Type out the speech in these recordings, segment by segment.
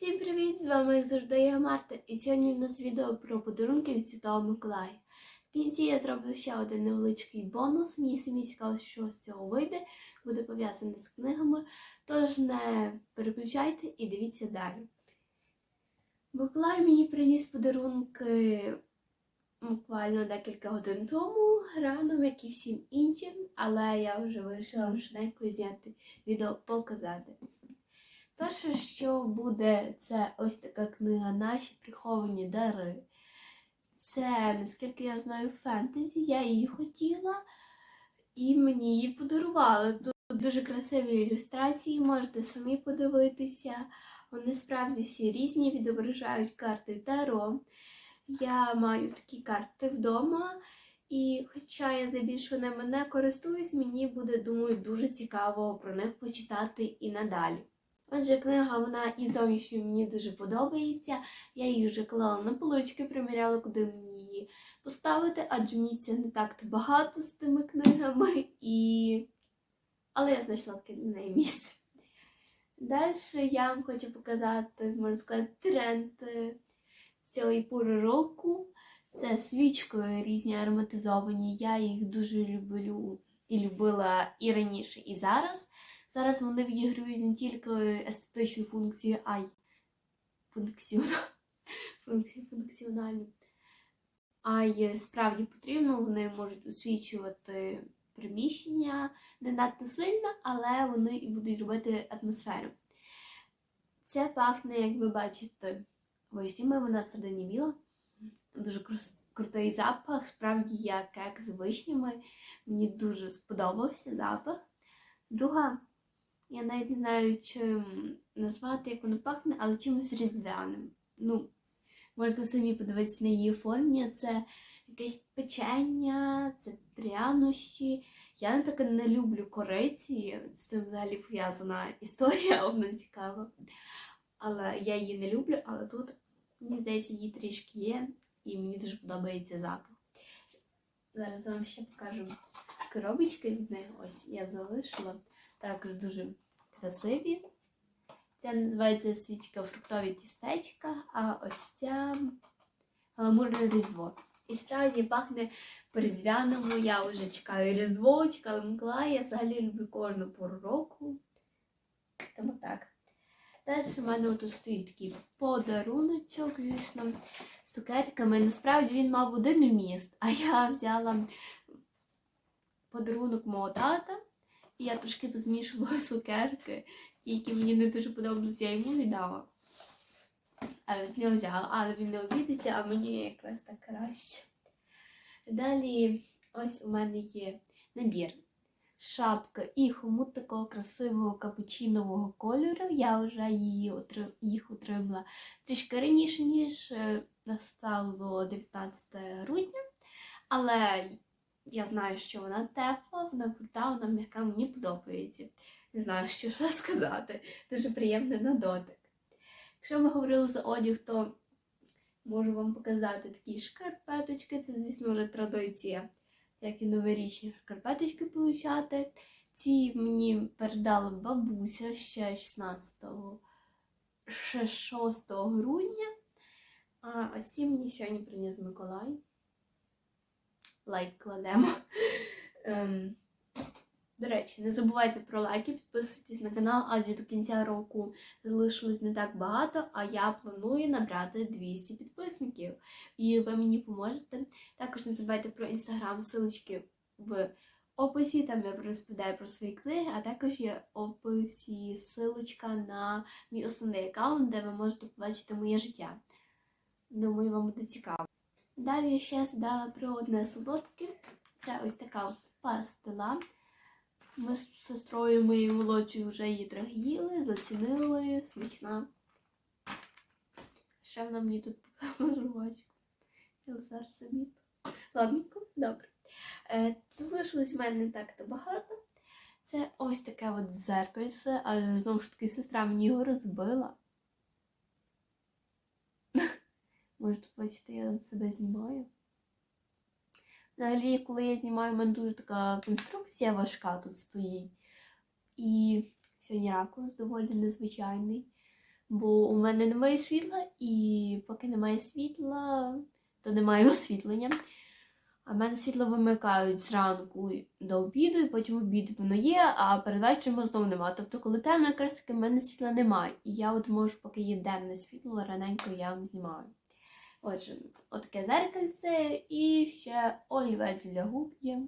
Всім привіт! З вами як завжди я Марта, і сьогодні у нас відео про подарунки від Святого Миколая. В кінці я зроблю ще один невеличкий бонус. Мені самі цікаво, що з цього вийде, буде пов'язане з книгами. Тож не переключайте і дивіться далі. Миколай мені приніс подарунки буквально декілька годин тому, рано, як і всім іншим, але я вже вирішила швиденько зняти відео показати. Перше, що буде, це ось така книга Наші приховані дари. Це, наскільки я знаю, фентезі. Я її хотіла і мені її подарували. Тут дуже красиві ілюстрації, можете самі подивитися. Вони справді всі різні, відображають карти Таро. Я маю такі карти вдома. І хоча я здебільшого ними не користуюсь, мені буде, думаю, дуже цікаво про них почитати і надалі. Отже, книга вона і зовнішньо мені дуже подобається. Я її вже клала на полички, приміряла, куди мені її поставити, адже місця не так-то багато з тими книгами, і... але я знайшла таке для неї місце. Далі я вам хочу показати, можна сказати, тренд е, цієї пори року. Це свічки різні ароматизовані. Я їх дуже люблю і любила і раніше, і зараз. Зараз вони відіграють не тільки естетичну функцію, а й функціональну. А й справді потрібно, вони можуть освічувати приміщення не надто сильно, але вони і будуть робити атмосферу. Це пахне, як ви бачите, вишнями, вона всередині біла. Дуже крутий запах. Справді я кек з вишнями. Мені дуже сподобався запах. Друга, я навіть не знаю, чим назвати, як воно пахне, але чимось різдвяним. Ну, можете самі подивитися на її оформлення. Це якесь печення, це прянощі. Я таке не люблю кориці. З цим взагалі пов'язана історія, вона цікава. Але я її не люблю, але тут, мені здається, її трішки є, і мені дуже подобається запах. Зараз вам ще покажу коробочки від них. Ось я залишила. Також дуже красиві. Ця називається свічка фруктові тістечка, а ось ця гламурне різдво. І справді пахне по-різдвяному. Я вже чекаю Різдво, чекала Миколая. Я взагалі люблю кожну пору року. Тому так. Далі в мене тут стоїть такий подаруночок, звісно, з цукерками. Насправді він мав один вміст, а я взяла подарунок мого тата. І я трошки позмішувала цукерки, ті, які мені не дуже подобалися, я йому віддала. А з нього взяла, але він не обідеться, а мені якраз так краще. Далі ось у мене є набір. Шапка і хомут такого красивого капучинового кольору. Я вже її отри- їх отримала трішки раніше, ніж е, настало 19 грудня. Але я знаю, що вона тепла, вона крута, вона м'яка, мені подобається. Не знаю, що ж сказати. Дуже приємне на дотик. Якщо ми говорили за одяг, то можу вам показати такі шкарпеточки. Це, звісно, вже традиція, як і новорічні шкарпеточки получати. Ці мені передала бабуся ще 16 ще 6 грудня. А ось ці мені сьогодні приніс Миколай лайк кладемо. Ем, до речі, не забувайте про лайки, підписуйтесь на канал, адже до кінця року залишилось не так багато, а я планую набрати 200 підписників. І ви мені поможете. Також не забувайте про інстаграм, силочки в описі, там я розповідаю про свої книги, а також є в описі силочка на мій основний аккаунт, де ви можете побачити моє життя. Думаю, вам буде цікаво. Далі я ще згадала про одне солодке. Це ось така пастила. Ми з сестрою моєю молодшою вже її трохи зацінили, смачна. Ще вона мені тут показала жувачку. Я зараз собі. Ладненько, добре. Е, Залишилось в мене не так-то багато. Це ось таке от дзеркальце, але знову ж таки сестра мені його розбила. Можете бачити, я себе знімаю. Взагалі, коли я знімаю, у мене дуже така конструкція важка тут стоїть. І сьогодні ракурс доволі незвичайний. бо у мене немає світла, і поки немає світла, то немає освітлення. А в мене світло вимикають зранку до обіду, і потім обід воно є, а перед вечором знову немає. Тобто, коли темно, якраз таки в мене світла немає. І я от можу, поки є денне світло, раненько я вам знімаю. Отже, отаке зеркальце і ще олівець для губ є.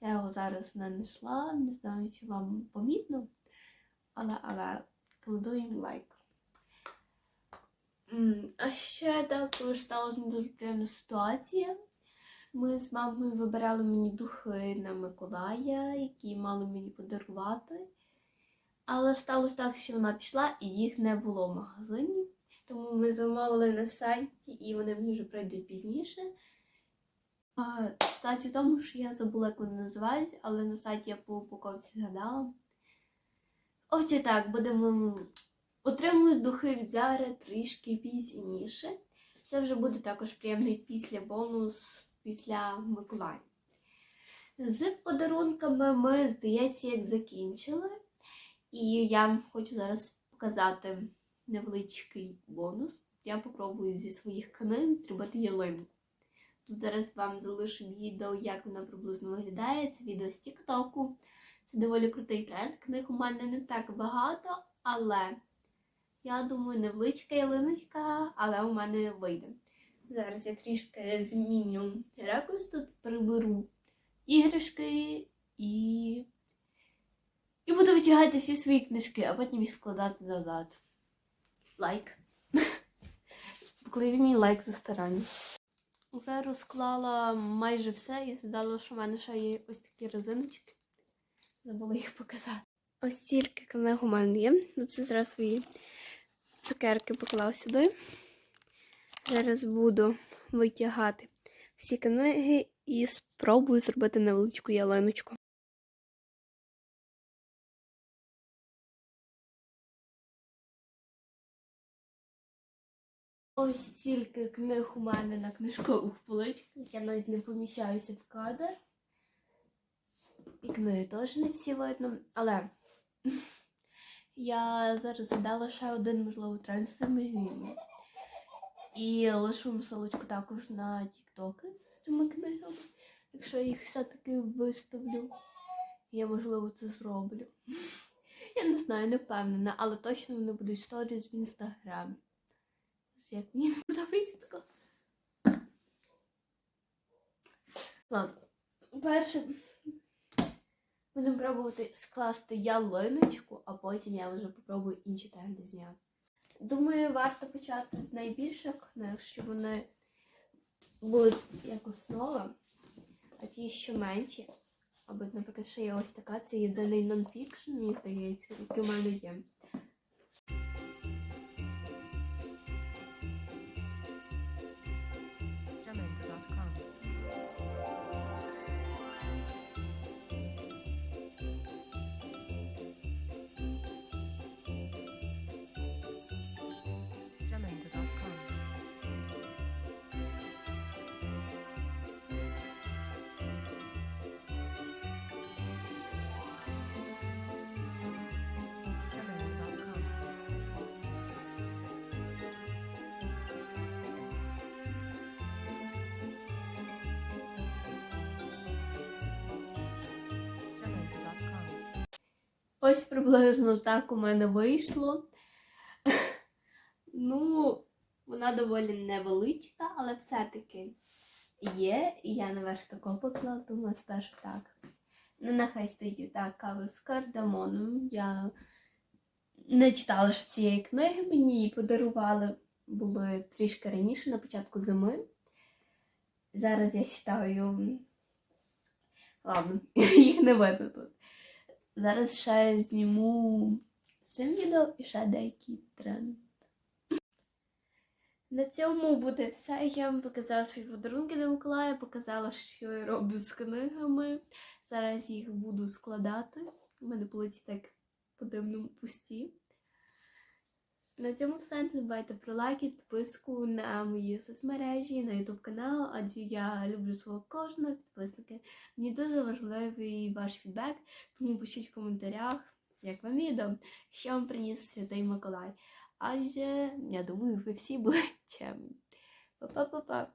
Я його зараз нанесла, не знаю, чи вам помітно, але, але кладу їм лайк. А ще також сталася не дуже приємна ситуація. Ми з мамою вибирали мені духи на Миколая, які мали мені подарувати. Але сталося так, що вона пішла і їх не було в магазині. Тому ми замовили на сайті, і вони мені вже прийдуть пізніше. А, Ситуація в тому, що я забула, як вони називаються, але на сайті я по упаковці згадала. Отже, так, будемо отримую духи від Зари трішки пізніше. Це вже буде також приємний після бонус після Миколая. З подарунками ми, здається, як закінчили. І я хочу зараз показати невеличкий бонус. Я попробую зі своїх книг зробити ялинку. Тут зараз вам залишу відео, як вона приблизно виглядає. Це відео з Тіктоку. Це доволі крутий тренд. Книг у мене не так багато, але я думаю, невеличка ялиночка, але у мене вийде. Зараз я трішки зміню ракурс, тут приберу іграшки і. І буду витягати всі свої книжки, а потім їх складати назад. Лайк. Покладіть мені лайк за старання. Вже розклала майже все і згадала, що в мене ще є ось такі резиночки. Забула їх показати. Ось тільки книг у мене є. Ну, Це зараз свої цукерки поклав сюди. Зараз буду витягати всі книги і спробую зробити невеличку ялиночку. Ось стільки книг у мене на книжкових поличках. Я навіть не поміщаюся в кадр. І книги теж не всі видно. Але я зараз задала ще один, можливо, трансфер ми. І лишу ссылочку також на тіктоки з цими книгами. Якщо я їх все-таки виставлю, я, можливо, це зроблю. Я не знаю, не впевнена, але точно вони будуть сторіс в інстаграмі. Як мені не подобається тако. Ладно, перше будемо пробувати скласти ялиночку, а потім я вже попробую інші тренди зняти. Думаю, варто почати з найбільших книг, щоб вони були як основа, а ті, що менші. Або, наприклад, ще є ось така, це єдиний нонфікшн, мені здається, який у мене є. Ось приблизно так у мене вийшло. ну, вона доволі невеличка, але все-таки є. І я наверх такого поклала, думаю, спершу так. Ну, нехай стоїть так, кава з кардамоном. Я не читала ще цієї книги, мені її подарували було трішки раніше, на початку зими. Зараз я читаю. Ладно, їх не видно тут. Зараз ще зніму цим відео і ще деякий тренд. На цьому буде все. Я вам показала свої подарунки до Миколая, показала, що я роблю з книгами. Зараз їх буду складати. У мене полиці так по-дивному пусті. На цьому все. Не забувайте про лайки, підписку на мої соцмережі, на YouTube канал, адже я люблю свого кожного підписника. Мені дуже важливий ваш фідбек, тому пишіть в коментарях, як вам відео, що вам приніс Святий Миколай. Адже я думаю, ви всі були чемні. Па-па-па-па.